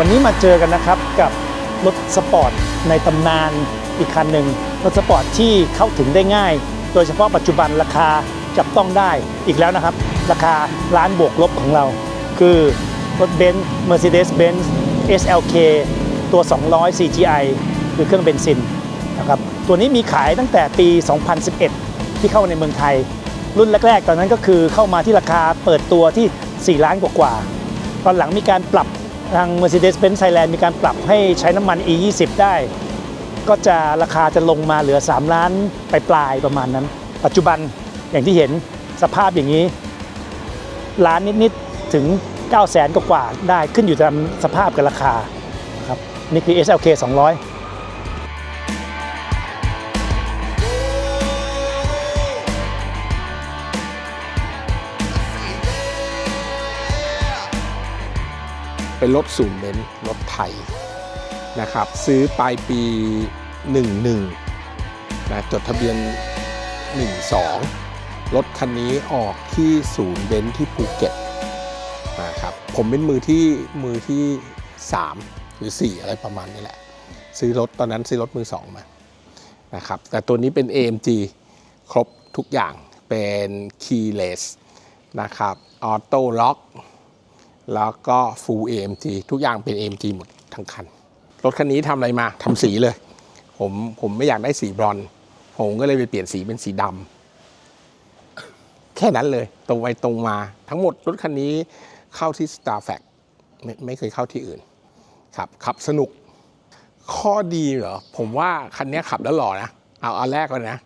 วันนี้มาเจอกันนะครับกับรถสปอร์ตในตำนานอีกคันหนึ่งรถสปอร์ตที่เข้าถึงได้ง่าย โดยเฉพาะปัจจุบันราคาจับต้องได้อีกแล้วนะครับ ราคาล้านบวกลบของเรา คือรถเบนซ์ Mercedes-Benz SLK ตัว 200 CGI คือเครื่องเบนซินนะครับตัวนี้มีขายตั้งแต่ปี 2011 ที่เข้าในเมืองไทย รุ่นแรกๆ ตอนนั้นก็คือเข้ามาที่ราคาเปิดตัวที่ 4 ล้านกว่าๆตอนหลังมีการปรับ ทาง Mercedes-Benz Thailand มีการปรับให้ใช้น้ำมัน E20 ได้ ก็จะราคาจะลงมาเหลือ 3 ล้านปลายประมาณนั้น ปัจจุบันอย่างที่เห็นสภาพอย่างนี้ ล้านนิด ๆ ถึง 9 0 0แสนกว่าได้ขึ้นอยู่ตามสภาพกับราคาครับนี่คือ SLK 200 เป็นรถศูนย์เบนซ์รถไทยนะครับ ซื้อปลายปี 11นะจดทะเบียน 12 รถคันนี้ออกที่ศูนย์เบนซ์ที่ภูเก็ตนะครับผมเป็นมือที่มือที่ 3 หรือ 4 อะไรประมาณนี้แหละ ซื้อรถตอนนั้นซื้อรถมือ 2 มานะครับแต่ตัวนี้เป็น AMG ครบทุกอย่างเป็น keyless นะครับออโต้ล็อก แล้วก็ full AMG ทุกอย่างเป็น AMG หมดทั้งคัน รถคันนี้ทำอะไรมาทำสีเลย ผมผมไม่อยากได้สีบรอน ผมก็เลยไปเปลี่ยนสีเป็นสีดำแค่นั้นเลย ตรงไปตรงมาทั้งหมดรถคันนี้เข้าที่ Star f a c ไม่ไม่เคยเข้าที่อื่น ครับขับสนุก ข้อดีเหรอ ผมว่าคันนี้ขับแล้วหล่อนะ เอาอันแรกก่อนนะ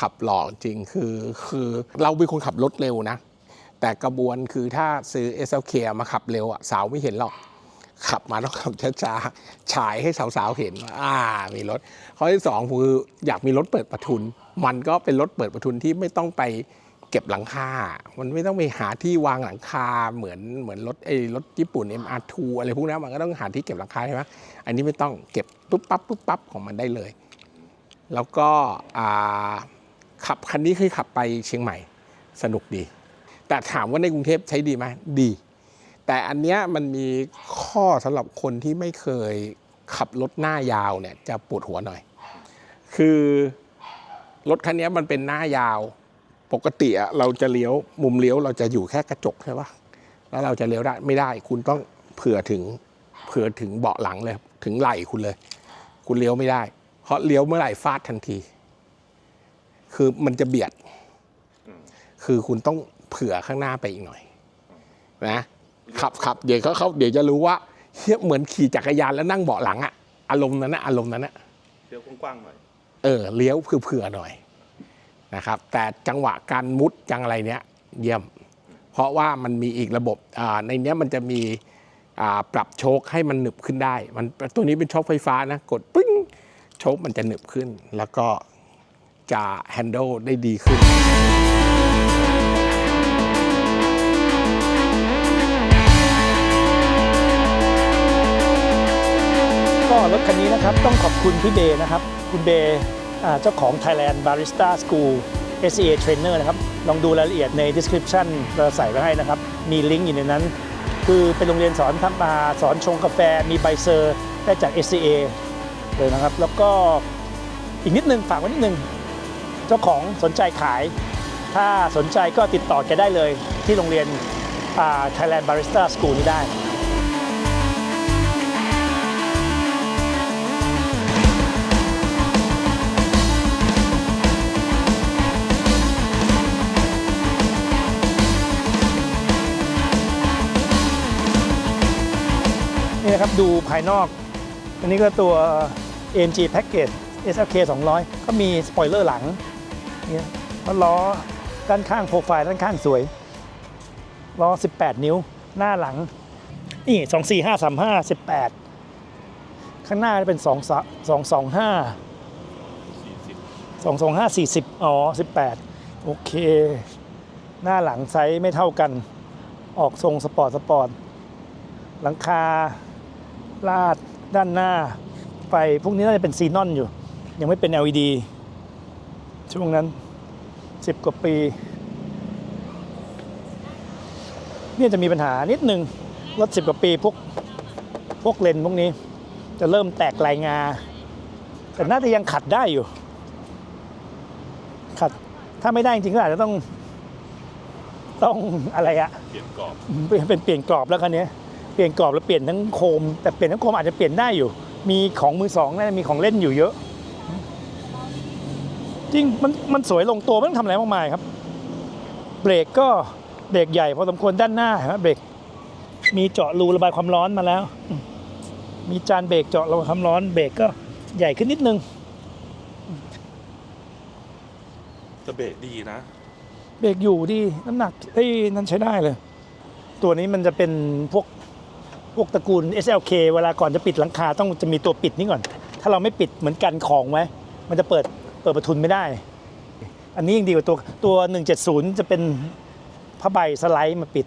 ขับหล่อจริงคือคือเราเป็นคนขับรถเร็วนะ แต่กระบวนคือถ้าซื้อ SLK มาขับเร็วอะสาวไม่เห็นหรอก ขับมาต้องขับช้าๆฉายให้สาวๆเห็นอ่ามีรถ ข้อที่สองคืออยากมีรถเปิดประทุน มันก็เป็นรถเปิดประทุนที่ไม่ต้องไปเก็บหลังคา มันไม่ต้องไปหาที่วางหลังคาเหมือนเหมือนรถไอ้รถญี่ปุ่น MR2 อะไรพวกนั้นมันก็ต้องหาที่เก็บหลังคาใช่ไหมอันนี้ไม่ต้องเก็บปุ๊บปั๊บปุ๊บปั๊บของมันได้เลย แล้วก็ขับคันนี้เคยขับไปเชียงใหม่ สนุกดี แต่ถามว่าในกรุงเทพใช้ดีไหมดี แต่อันเนี้ยมันมีข้อสำหรับคนที่ไม่เคยขับรถหน้ายาวเนี่ยจะปวดหัวหน่อย คือรถคันนี้มันเป็นหน้ายาว ปกติอะเราจะเลี้ยวมุมเลี้ยวเราจะอยู่แค่กระจกใช่ปะแล้วเราจะเลี้ยวได้ไม่ได้ คุณต้องเผื่อถึงเผื่อถึงเบาะหลังเลย ถึงไหล่คุณเลย คุณเลี้ยวไม่ได้ เพราะเลี้ยวเมื่อไหร่ฟาดทันที คือมันจะเบียด คือคุณต้อง เผื่อข้างหน้าไปอีกหน่อยนะขับขับเดี๋ยวเขาเขาเดี๋ยวจะรู้ว่าเฮ้ยเหมือนขี่จักรยานแล้วนั่งเบาะหลังอะอารมณ์นั้นนะอารมณ์นั้นนะเดี๋ยวกว้างๆหน่อยเออเลี้ยวเผื่อๆหน่อยนะครับ แต่จังหวะการมุดจังอะไรเนี้ยเยี่ยม เพราะว่ามันมีอีกระบบอ่าในเนี้ยมันจะมีอ่าปรับโชคให้มันหนึบขึ้นได้ มันตัวนี้เป็นโชคไฟฟ้านะ กดปึ้งโชคมันจะหนึบขึ้น แล้วก็จะแฮนด์ลได้ดีขึ้น ก็รถคันนี้นะครับต้องขอบคุณพี่เบย์นะครับ คุณเบย์เจ้าของ Thailand Barista School SCA Trainer นะครับ ลองดูรายละเอียดใน description เราใส่ไว้ให้นะครับ มีลิงก์อยู่ในนั้น คือเป็นโรงเรียนสอนทำมาสอนชงกาแฟมีใบเซอร์ได้จาก SCA เลยนะครับ แล้วก็อีกนิดนึงฝากไว้นิดนึง เจ้าของสนใจขาย ถ้าสนใจก็ติดต่อแกได้เลยที่โรงเรียน Thailand Barista School นี้ได้ นะครับดูภายนอก อันนี้ก็ตัว AMG Package SLK 200 ก็มีสปอยเลอร์หลังนี่แล้วล้อด้านข้างโปรไฟล์ด้านข้างสวยล้อ 18 นิ้วหน้าหลัง นี่ 2 4 5 3 5 18 ข้างหน้าจะเป็น 2 2 2 5 2 2 5 40 อ๋อ 18 โอเค หน้าหลังไซส์ไม่เท่ากัน ออกทรงสปอร์ตสปอร์ตหลังคา ลาดด้านหน้า ไฟพวกนี้น่าจะเป็นซีนอนอยู่ ยังไม่เป็น LED ช่วงนั้น 10 กว่าปี เนี่ยจะมีปัญหานิดนึง รถ 10 กว่าปีพวกพวกเลนส์พวกนี้ จะเริ่มแตกลายงา แต่น่าจะยังขัดได้อยู่ ขัดถ้าไม่ได้จริงๆก็อาจจะต้องต้องอะไรอะเปลี่ยนกรอบเป็นเป็นเปลี่ยนกรอบแล้วคันนี้ย เปลี่ยนกรอบแล้วเปลี่ยนทั้งโคม แต่เปลี่ยนทั้งโคมอาจจะเปลี่ยนได้อยู่ มีของมือสองนะมีของเล่นอยู่เยอะ จริงมันมันสวยลงตัวไม่ต้องทำอะไรมากมายครับ เบรกก็เบรกใหญ่พอสมควรด้านหน้าเห็นไหมเบรกมีเจาะรูระบายความร้อนมาแล้วอืมมีจานเบรกเจาะระบายความร้อนเบรกก็ใหญ่ขึ้นนิดนึงจะเบรกดีนะ เบรกอยู่ดีน้ำหนักเอ้ยนั่นใช้ได้เลย ตัวนี้มันจะเป็นพวก พวกตระกูล SLK เวลาก่อนจะปิดหลังคาต้องจะมีตัวปิดนี่ก่อน ถ้าเราไม่ปิดเหมือนกันของไว้ มันจะเปิดเปิดประทุนไม่ได้ อันนี้ยังดีกว่าตัวตัว 170 จะเป็นผ้าใบสไลด์มาปิด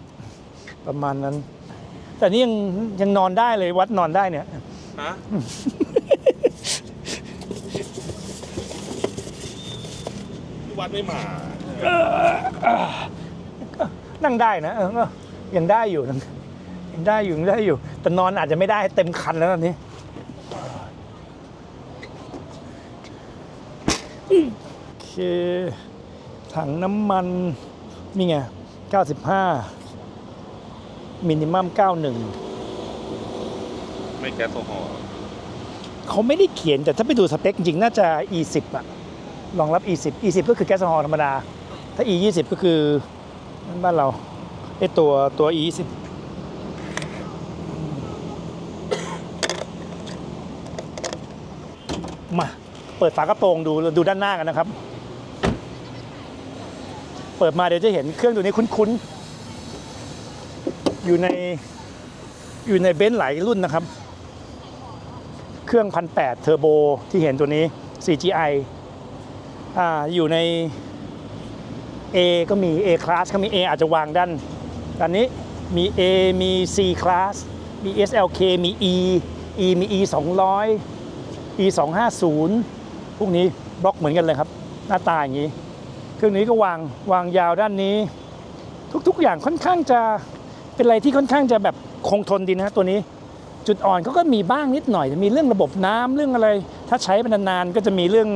ประมาณนั้น แต่นี่ยังยังนอนได้เลยวัดนอนได้เนี่ย ฮะที่วัดไม่มา นั่งได้นะเออก็ยังได้อยู่นะยัง ได้อยู่ยังได้อยู่ แต่นอนอาจจะไม่ได้เต็มคันแล้วตอนนี้โอเค ถังน้ำมัน นี่ไง 95 มินิมัม 91 ไม่แก๊สโซฮอล์เขาไม่ได้เขียน แต่ถ้าไปดูสเปคจริงๆน่าจะ E10 อะรองรับ E10 E10 ก็คือแก๊สโซฮอล์ธรรมดา ถ้า E20 ก็คือนั่นบ้านเราไอตัวตัว E20 มาเปิดฝากระโปรงดูดูด้านหน้ากันนะครับ เปิดมาเดี๋ยวจะเห็นเครื่องตัวนี้คุ้นๆ อยู่ในอยู่ในเบนซ์หลายรุ่นนะครับ เครื่องพันแปดเทอร์โบที่เห็นตัวนี้ CGI อ่าอยู่ใน A ก็มี A class ก็มี A อาจจะวางด้านด้านนี้มี A มี C class มี SLK มี E E มี E 200 E 250พวกนี้บล็อกเหมือนกันเลยครับ หน้าตาอย่างนี้ เครื่องนี้ก็วางวางยาวด้านนี้ ทุกๆอย่างค่อนข้างจะเป็นอะไรที่ค่อนข้างจะแบบคงทนดีนะตัวนี้ จุดอ่อนเขาก็มีบ้างนิดหน่อยมีเรื่องระบบน้ำเรื่องอะไร ถ้าใช้ไปนานๆก็จะมีเรื่อง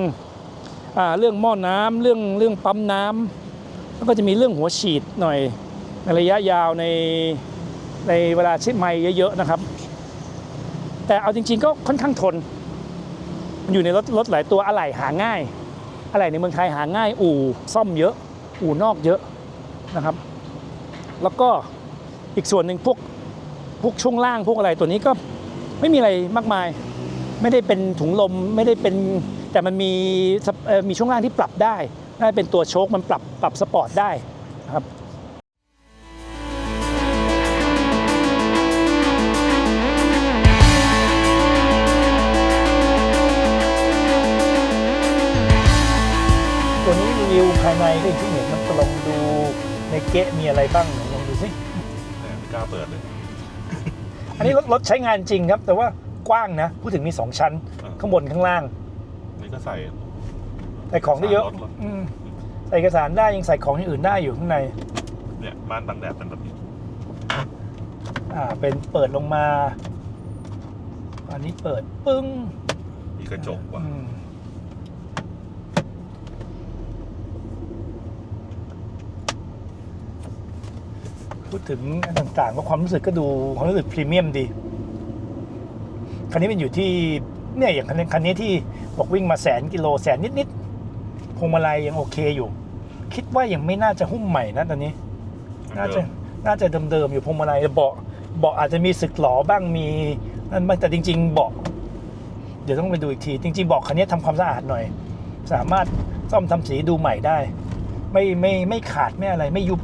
อเรื่องหม้อน้ำเรื่องเรื่องปั๊มน้ำแล้วก็จะมีเรื่องหัวฉีดหน่อยในระยะยาวในในเวลาชิดไม่เยอะๆนะครับ แต่เอาจริงๆก็ค่อนข้างทน อยู่ในรถรถหลายตัวอะไหล่หาง่าย อะไหล่ในเมืองไทยหาง่าย อู่ซ่อมเยอะ อู่นอกเยอะนะครับ แล้วก็อีกส่วนหนึ่งพวกพวกช่วงล่างพวกอะไรตัวนี้ก็ไม่มีอะไรมากมาย ไม่ได้เป็นถุงลมไม่ได้เป็นแต่มันมีมีช่วงล่างที่ปรับได้น่าเป็นตัวโชคมันปรับปรับสปอร์ตได้นะครับ ตัวนี้รีวิวภายในก็อย่างที่เห็นมันลองดูในเกะมีอะไรบ้างลองดูสิเนี่ยไม่กล้าเปิดเลย อันนี้รถรถใช้งานจริงครับ แต่ว่ากว้างนะ พูดถึงมี2ชั้น อ่า ข้างบนข้างล่าง นี่ก็ใส่ใส่ของได้เยอะรถเหรออืมใส่เอกสารได้ยังใส่ของอย่างอื่นได้อยู่ข้างใน เนี่ยม่านบังแดดเป็นแบบนี้อ่า เป็นเปิดลงมา อันนี้เปิดปึ้งมีกระจกว่ะอืม พูดถึงต่างๆก็ความรู้สึกก็ดูความรู้สึกพรีเมียมดี คันนี้มันอยู่ที่เนี่ยอย่างคันนี้คันนี้ที่บอกวิ่งมาแสนกิโลแสนนิดๆพวงมาลัยยังโอเคอยู่ คิดว่ายังไม่น่าจะหุ้มใหม่นะตอนนี้ น่าจะน่าจะเดิมๆอยู่พวงมาลัยเบาะเบาะอาจจะมีสึกหลอบ้างมีนั่นบ้างแต่จริง ๆ เบาะเดี๋ยวต้องไปดูอีกที จริง ๆ เบาะคันนี้ทำความสะอาดหน่อย สามารถซ่อมทำสีดูใหม่ได้ ไม่ไม่ไม่ขาดไม่อะไรไม่ยุบ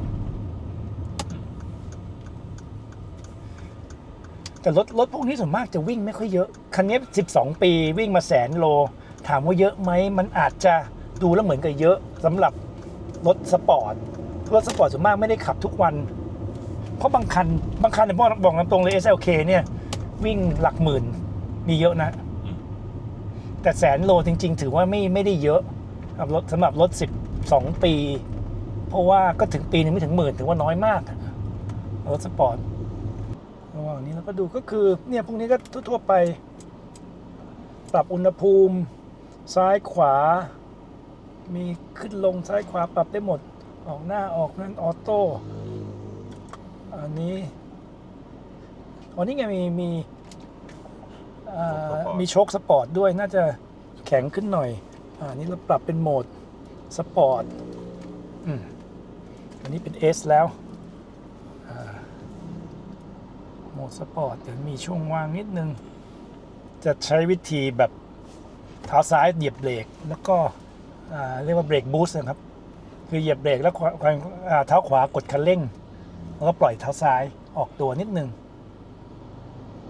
แต่รถรถพวกนี้ส่วนมากจะวิ่งไม่ค่อยเยอะ คันนี้ 12 ปีวิ่งมาแสนโล ถามว่าเยอะไหม มันอาจจะดูแล้วเหมือนกับเยอะสำหรับรถสปอร์ต รถสปอร์ตส่วนมากไม่ได้ขับทุกวัน เพราะบางคัน บางคันเนี่ยบอกบอกตรงเลย SLK เนี่ย วิ่งหลักหมื่นมีเยอะนะ แต่แสนโลจริง ๆ ถือว่าไม่ไม่ได้เยอะสำหรับรถสำหรับรถ 12 ปี เพราะว่าก็ถึงปีนึงไม่ถึงหมื่นถือว่าน้อยมากรถสปอร์ต ระหว่างนี้เราก็ดูก็คือเนี่ยพวกนี้ก็ทั่วๆไป ปรับอุณหภูมิ ซ้ายขวา มีขึ้นลงซ้ายขวาปรับได้หมดออกหน้าออกนั่นออโต้อันนี้อ๋อนี่ไงมีมีอ่ามีโชคสปอร์ตด้วยน่าจะแข็งขึ้นหน่อยอ่านี่เราปรับเป็นโหมดสปอร์ตอืมอันนี้เป็น S แล้วอ่าโหม ดสปอร์ตเดี๋ยวมีช่วงว่างนิดนึง จะใช้วิธีแบบเท้าซ้ายเหยียบเบรกแล้วก็เรียกว่าเบรกบูสต์นะครับ คือเหยียบเบรกแล้วเท้าขวากดคันเร่ง แล้วก็ปล่อยเท้าซ้ายออกตัวนิดนึง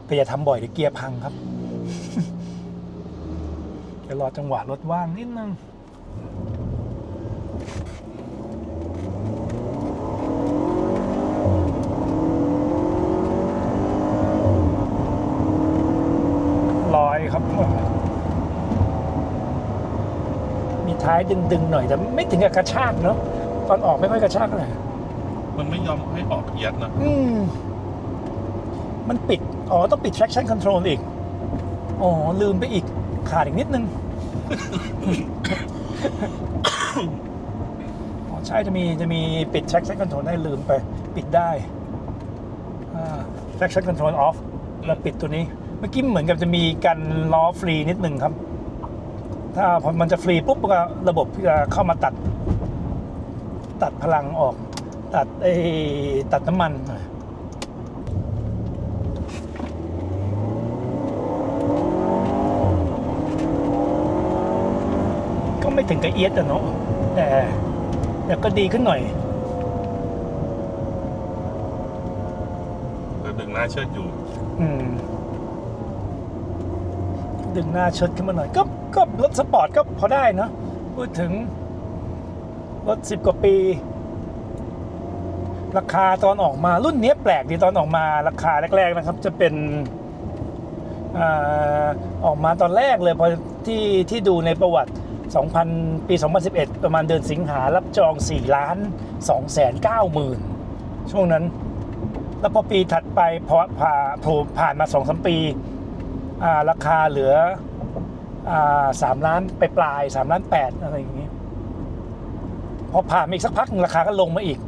แต่อย่าทำบ่อยเดี๋ยวเกียร์พังครับเดี๋ยวรอจังหวะรถว่างนิดนึง ลอยครับ มีท้ายดึงๆหน่อยแต่ไม่ถึงกับกระชากเนาะตอนออกไม่ค่อยกระชากเท่าไหร่มันไม่ยอมให้ออกเอียดนะอืมมันปิด อ๋อ ต้องปิด traction control อีก อ๋อ ลืมไปอีก ขาดอีกนิดนึง อ๋อ ใช่จะมีจะมีปิด traction control ได้ลืมไป ปิดได้อ่า traction control off แล้วปิดตัวนี้ เมื่อกี้เหมือนกับจะมีกันล้อฟรีนิดนึงครับ ถ้าพอมันจะฟรีปุ๊บก็ระบบจะเข้ามาตัด ตัดพลังออก ตัดไอ้ตัดน้ำมันหน่อยก็ไม่ถึงกับเอียดอะเนาะแต่แต่ก็ดีขึ้นหน่อยแล้วดึงหน้าเชิดอยู่ อืมดึงหน้าเชิดขึ้นมาหน่อยก็ ก็รถสปอร์ตก็พอได้เนอะพูดถึงรถสิบกว่าปี ราคาตอนออกมารุ่นเนี้ยแปลกดีตอนออกมาราคาแรก ๆนะครับ จะเป็นออกมาตอนแรกเลยพอที่ที่ดูในประวัติ 2000 ปี 2011 ประมาณเดือนสิงหารับจอง 4 ล้าน2แสน9หมื่นช่วงนั้น แล้วพอปีถัดไปพอผ่าผ่านมา2อสปี ราคาเหลือ สามล้านไปปลายสามล้านแปดอะไรอย่างนี้ พอผ่านอีกสักพักราคาก็ลงมาอีก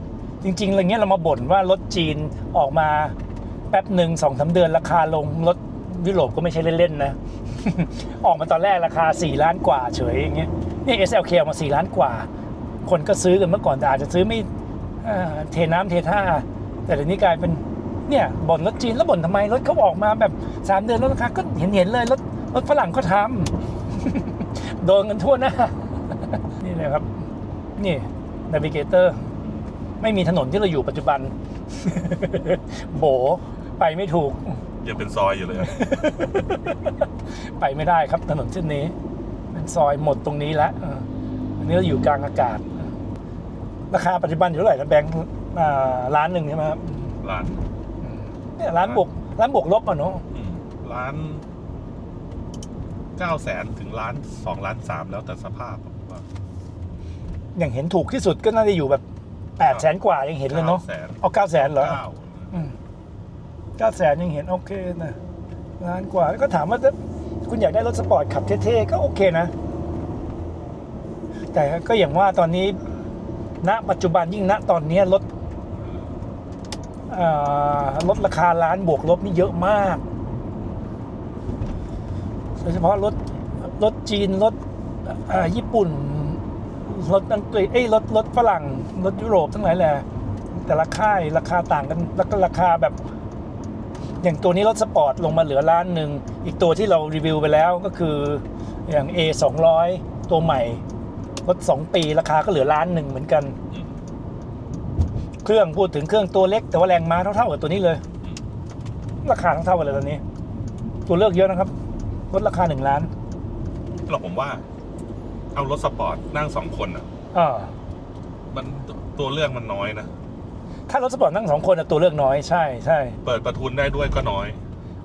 จริงๆอะไรเงี้ยเรามาบ่นว่ารถจีนออกมาแป๊บหนึ่งสองสาเดือนราคาลงรถยุโรปก็ไม่ใช่เล่นๆนะ ออกมาตอนแรกราคา 4 ล้านกว่าเฉยอย่างเงี้ยนี่ SLK ออกมา 4 ล้านกว่า คนก็ซื้อกันเมื่อก่อนแต่อาจจะซื้อไม่เทน้ำเทท่า แต่เดี๋ยวนี้กลายเป็นเนี่ยบ่นรถจีนแล้วบ่นทำไมรถเขาออกมาแบบสามเดือนลดราคาก็เห็นเห็นๆเลยรถ รถฝรั่งก็ทำ โดนกันทั่วหน้า นี่เลยครับ นี่นาวิเกเตอร์ ไม่มีถนนที่เราอยู่ปัจจุบัน โบไปไม่ถูก ยังเป็นซอยอยู่เลยอะไปไม่ได้ครับถนนเส้นนี้ เป็นซอยหมดตรงนี้แล้วเอออันนี้เราอยู่กลางอากาศ ราคาปัจจุบันอยู่เท่าไหร่นะแบงค์อ่าล้านหนึ่งใช่ไหมครับร้านเนี่ยร้านบวกร้านบวกลบอะเนาะอืมร้าน เก้าแสนถึงล้านสองล้านสามแล้วแต่สภาพอะว่าอย่างเห็นถูกที่สุดก็น่าจะอยู่แบบแปดแสนกว่ายังเห็นเลยเนาะแสนเอาเก้าแสนเหรอเก้าเก้าแสนยังเห็นโอเคนะล้านกว่าแล้วก็ถามว่าถ้าคุณอยากได้รถสปอร์ตขับเท่ๆก็โอเคนะ แต่ก็อย่างว่าตอนนี้ ณ ปัจจุบันยิ่งณตอนนี้รถเอ่อลดราคาล้านบวกลบนี่เยอะมากโดยเฉพาะรถรถจีนรถญี่ปุ่นรถอังกฤษเอ้ยรถรถฝรั่งรถยุโรปทั้งหลายแหละแต่ละค่ายราคาต่างกันแล้วก็ราคาแบบ อย่างตัวนี้รถสปอร์ตลงมาเหลือล้านหนึ่งอีกตัวที่เรารีวิวไปแล้วก็คืออย่าง A 2 0 0ตัวใหม่รถ2ปีราคาก็เหลือล้านหนึ่งเหมือนกัน เครื่องพูดถึงเครื่องตัวเล็ก แต่ว่าแรงม้าเท่าๆกับตัวนี้เลย ราคาเท่าๆกันเลยตอนนี้ ตัวเลือกเยอะนะครับ ลดราคาหนึ่งล้านหรอกผมว่า เอารถสปอร์ตนั่งสองคนอะอ่ามันตัวเลือกมันน้อยนะ ถ้ารถสปอร์ตนั่งสองคนอะตัวเลือกน้อยใช่ใช่เปิดประทุนได้ด้วยก็น้อย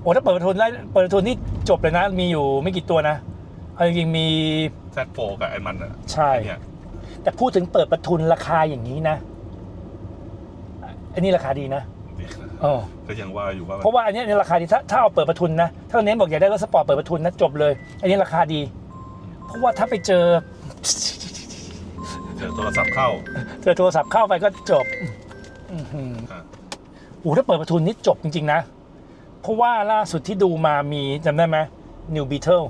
โอ้ถ้าเปิดประทุนได้เปิดประทุนนี่จบเลยนะ มีอยู่ไม่กี่ตัวนะเอาจริงๆมีแซดโฟกับไอ้มันอะใช่ไอ้เนี่ยแต่พูดถึงเปิดประทุนราคาอย่างนี้นะอันนี้ราคาดีนะอจริง เออ ก็ยังว่าอยู่ว่าเพราะว่าอันเนี้ยในราคาดีถ้าถ้าเอาเปิดประทุนนะ ถ้าเน้นบอกอยากได้รถสปอร์ตเปิดประทุนนะจบเลย อันนี้ราคาดี เพราะว่าถ้าไปเจอ เจอโทรศัพท์เข้าเจอโทรศัพท์เข้าไปก็จบอื้อหืออะโอ้ถ้าเปิดประทุนนี่จบจริง ๆ นะ เพราะว่าล่าสุดที่ดูมามีจำได้ไหม New Beetle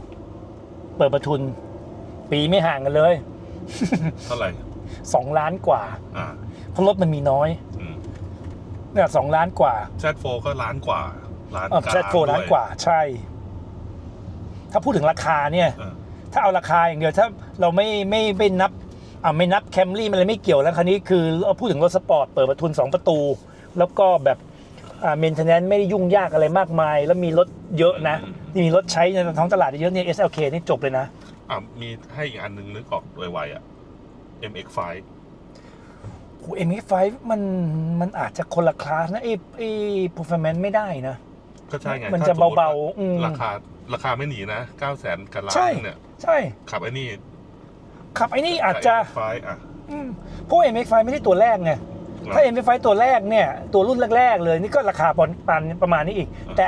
เปิดประทุน ปีไม่ห่างกันเลย เท่าไหร่2 ล้านกว่า อ่าเพราะรถมันมีน้อยอืม เนี่ยสองล้านกว่าแซดโฟก็ล้านกว่าล้านเออแซดโฟด้วยล้านกว่าใช่ ถ้าพูดถึงราคาเนี่ยเออถ้าเอาราคาอย่างเดียวถ้าเราไม่ไม่ไม่นับอ่าไม่นับแคมรี่มันเลยไม่เกี่ยวแล้วคันนี้คือเราพูดถึงรถสปอร์ตเปิดประทุน 2 ประตู แล้วก็แบบอ่าเมนเทนแนนไม่ได้ยุ่งยากอะไรมากมาย แล้วมีรถเยอะนะนี่มีรถใช้ในท้องตลาดเยอะเนี่ย SLK นี่จบเลยนะอะมีให้อีกอันนึงนึกออกโดยไวๆอะ MX5 โอ้ MX5 มันมันอาจจะคนละคลาสนะไอ้ไอ้ performance ไม่ได้นะ ก็ใช่ไงมันถ้จะสมมุติเบาๆอืมราคาราคาไม่หนีนะ9 0 0 0 0กันล้าใช่ นเนี่ย ใช่ ขับไอ้นี่ขับไอ้นี่อาจจะไฟอะ อืมเพราะว่า MX5 ไม่ใช่ตัวแรกไง ถ้า MX5 ตัวแรกเนี่ย ตัวรุ่นแรก ๆ เลยนี่ก็ราคาปานประมาณนี้อีกแต่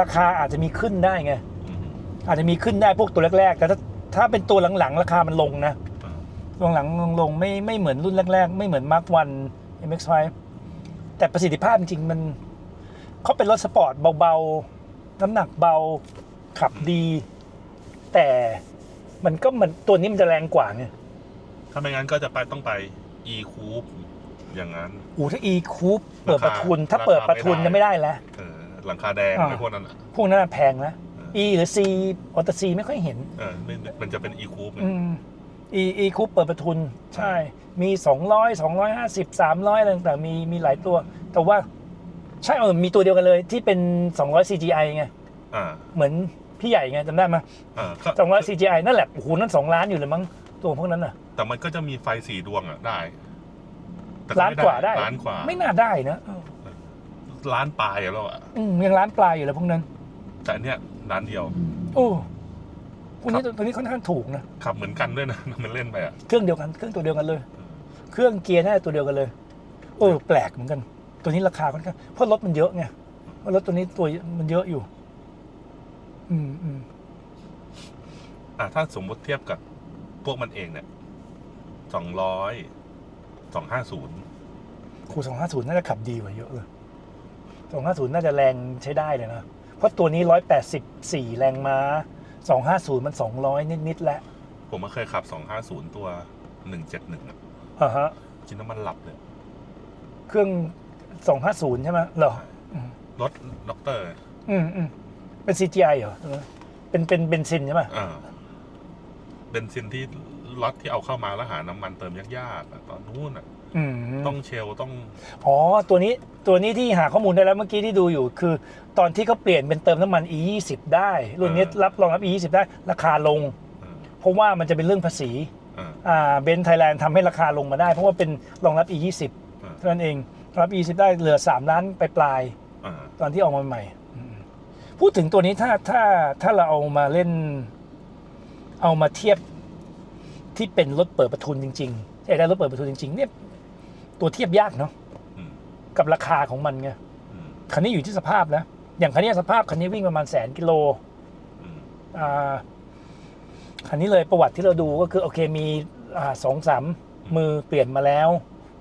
ราคาอาจจะมีขึ้นได้ไง อืมอาจจะมีขึ้นได้พวกตัวแรกๆ แต่ถ้าถ้าเป็นตัวหลังๆ ราคามันลงนะอ่า ลงหลังลงลงไม่ไม่เหมือนรุ่นแรก ๆ ไม่เหมือน Mark 1 MX5 แต่ประสิทธิภาพจริงๆมันเขาเป็นรถสปอร์ตเบาๆ น้ำหนักเบาขับดี แต่มันก็มันตัวนี้มันจะแรงกว่าไงถ้าไม่งั้นก็จะไปต้องไป E Coupe อย่างนั้นโอ้ถ้า E Coupe เปิดราคาประทุน ถ้าเปิดประทุนราคาจะไม่ได้แล้วเออหลังคาแดงอ่าไอ้พวกนั้นอะพวกนั้นนะแพงนะเออ E หรือ C ออต C ไม่ค่อยเห็นเออไม่มันจะเป็น E Coupe ไงอืม E E คูปเปิดประทุน ใช่ มี 200 250 300 อะไรต่างๆมีมีหลายตัว แต่ว่าใช่เออมีตัวเดียวกันเลยที่เป็น 200 CGI ไงอ่าเหมือนพี่ใหญ่ไงจำได้ไหมอ่าก็200 CGI นั่นแหละโอ้โหนั่น 2 ล้านอยู่เลยมั้งตัวพวกนั้นน่ะ แต่มันก็จะมีไฟสีดวงอะได้แต่ล้านกว่าได้ล้านกว่าไม่น่าได้นะเออล้านปลายอะแล้วอะอืมยังล้านปลายอยู่เลยพวกนั้น แต่อันเนี้ยล้านเดียวโอ้พ วกนี้ครับตัวนี้ค่อนข้างถูกนะขับเหมือนกันด้วยนะมันเล่นไปอะเครื่องเดียวกันเครื่องตัวเดียวกันเลย เครื่องเกียร์น่าจะตัวเดียวกันเลยเออแปลกเหมือนกัน ตัวนี้ราคาค่อนข้างเพราะรถมันเยอะไงเพราะรถตัวนี้ตัวมันเยอะอยู่ อืมอืมอะถ้าสมมติเทียบกับพวกมันเองเนี่ยสองร้อยสองห้าศูนย์คูสองห้าศูนย์น่าจะขับดีกว่าเยอะเลยสองห้าศูนย์น่าจะแรงใช้ได้เลยนะ เพราะตัวนี้ร้อยแปดสิบสี่แรงม้า สองห้าศูนย์มันสองร้อยนิดๆแล้วผมก็เคยขับสองห้าศูนย์ตัวหนึ่งเจ็ดหนึ่งอ่าฮะกินน้ำมันหลับเลย เครื่องสองห้าศูนย์ใช่ไหมเหรออืมรถด็อกเตอร์อืมอืมเป็น CGI เหรอเออเป็นเป็นเบนซินใช่ไหมอ่าเบนซินที่รถที่เอาเข้ามาแล้วหาน้ำมันเติมยากๆอะตอนนู้นอะอืมต้องเชลต้อง อ๋อ ตัวนี้ ตัวนี้ที่หาข้อมูลได้แล้วเมื่อกี้ที่ดูอยู่ คือ ตอนที่เขาเปลี่ยนเป็นเติมน้ำมัน E 2 0ได้ รุ่นนี้เออรับรองรับ E 2 0ได้ราคาลงเออเพราะว่ามันจะเป็นเรื่องภาษีเอออ่าเบนไทยแลนด์ทำให้ราคาลงมาได้ เพราะว่าเป็นรองรับ E 2 0เออเท่านั้นเองรับ E 2 0ได้เหลือ 3 ล้านไปปลายเออๆตอนที่ออกมาใหม่อืมพูดถึงตัวนี้ถ้าถ้าถ้าเราเอามาเล่น เอามาเทียบที่เป็นรถเปิดประทุนจริงๆที่ได้รถเปิดประทุนจริงๆเนี่ยตัวเทียบยากเนาะอืม กับราคาของมันไงอืมคันนี้อยู่ที่สภาพนะ อย่างคันนี้สภาพคันนี้วิ่งประมาณแสนกิโลอืมอ่าคันนี้เลยประวัติที่เราดูก็คือโอเคมีอ่าสองสามมือเปลี่ยนมาแล้ว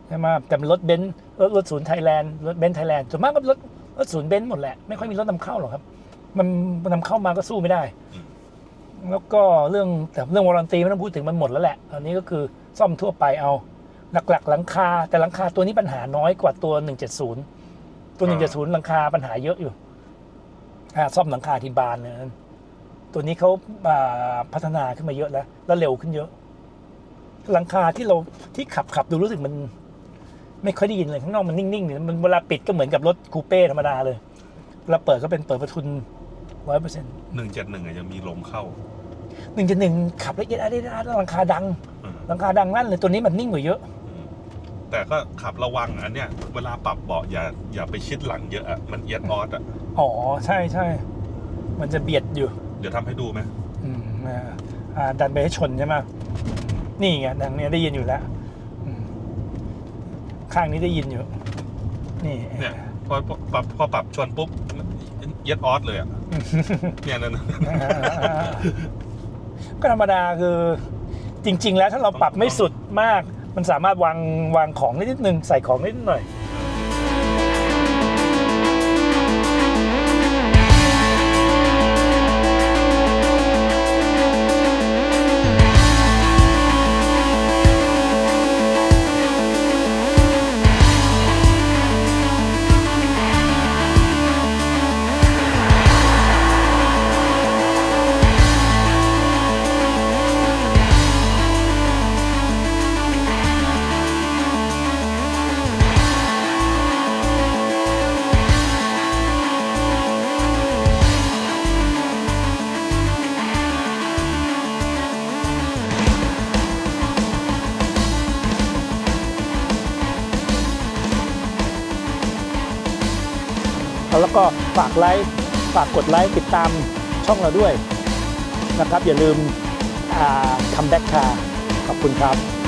ใช่ไหมแต่เป็นรถเบนซ์รถรถศูนย์ไทยแลนด์รถเบนซ์ไทยแลนด์ส่วนมากก็รถรถศูนย์เบนซ์หมดแหละ ไม่ค่อยมีรถนำเข้าหรอกครับ มันนำเข้ามาก็สู้ไม่ได้ แล้วก็เรื่องแต่เรื่องวารันตีไม่ต้องพูดถึงมันหมดแล้วแหละ อันนี้ก็คือซ่อมทั่วไปเอา หลักๆ หลังคาแต่หลังคาตัวนี้ปัญหาน้อยกว่าตัว 170 ตัว 170 หลังคาปัญหาเยอะอยู่อ่าซ่อมหลังคาที่บานเนี่ยตัวนี้เขาอ่าพัฒนาขึ้นมาเยอะแล้ว แล้วเร็วขึ้นเยอะ หลังคาที่เราที่ขับขับดูรู้สึกมัน ไม่ค่อยได้ยินเลยข้างนอกมันนิ่งๆเนี่ยมันเวลาปิดก็เหมือนกับรถคูเป้ธรรมดาเลยเวลาเปิดก็เป็นเปิดประทุนร้อยเปอร์เซ็นต์หนึ่งเจ็ดหนึ่งยังมีลมเข้าหนึ่งจุดหนึ่งขับละเอียดอะไรได้หลังคาดังเออหลังคาดังนั่นเลยตัวนี้มันนิ่งกว่าเยอะอืม แต่ก็ขับระวังอันเนี้ยเวลาปรับเบาะอย่าอย่าไปชิดหลังเยอะอะมันเอียดออดอะอ๋อ ใช่ใช่ มันจะเบียดอยู่ เดี๋ยวทำให้ดูไหมอืมอ่าอ่าดันไปให้ชนใช่ไหมนี่ไงดังเนี้ยได้ยินอยู่แล้วอืมข้างนี้ได้ยินอยู่ นี่ เนี่ยพอพอปรับพอปรับชนปุ๊บเย็ดออสเลยอะเนี่ยนั่นน่ะก็ธรรมดาคือจริง ๆ แล้วถ้าเราปรับไม่สุดมาก มันสามารถวางวางของได้นิดนึงใส่ของนิดหน่อย ฝากไลค์ฝากกดไลค์ติดตามช่องเราด้วยนะครับ อย่าลืมคัมแบ็กคาขอบคุณครับ